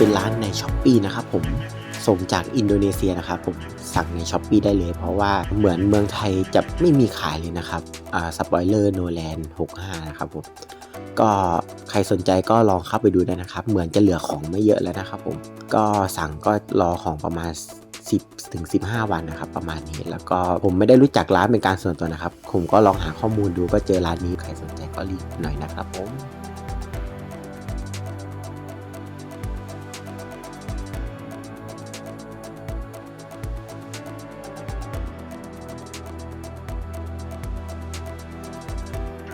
เป็นร้านในช้อปปีนะครับผมส่งจากอินโดนีเซียนะครับผมสั่งในช้อปปีได้เลย เพราะว่าเหมือนเมืองไทยจะไม่มีขายเลยนะครับอ่าสปอยเลอร์โนแลนด์65 นะครับผมก็ใครสนใจก็ลองเข้าไปดูได้นะครับ เหมือนจะเหลือของไม่เยอะแล้วนะครับผมก็สั่งก็รอของประมาณ 10ถึง15 วันนะครับ ประมาณนี้แล้วก็ผมไม่ได้รู้จักร้านเป็นการส่วนตัวนะครับ ผมก็ลองหาข้อมูลดูก็เจอร้านนี้ใครสนใจก็รีบหน่อยนะครับผม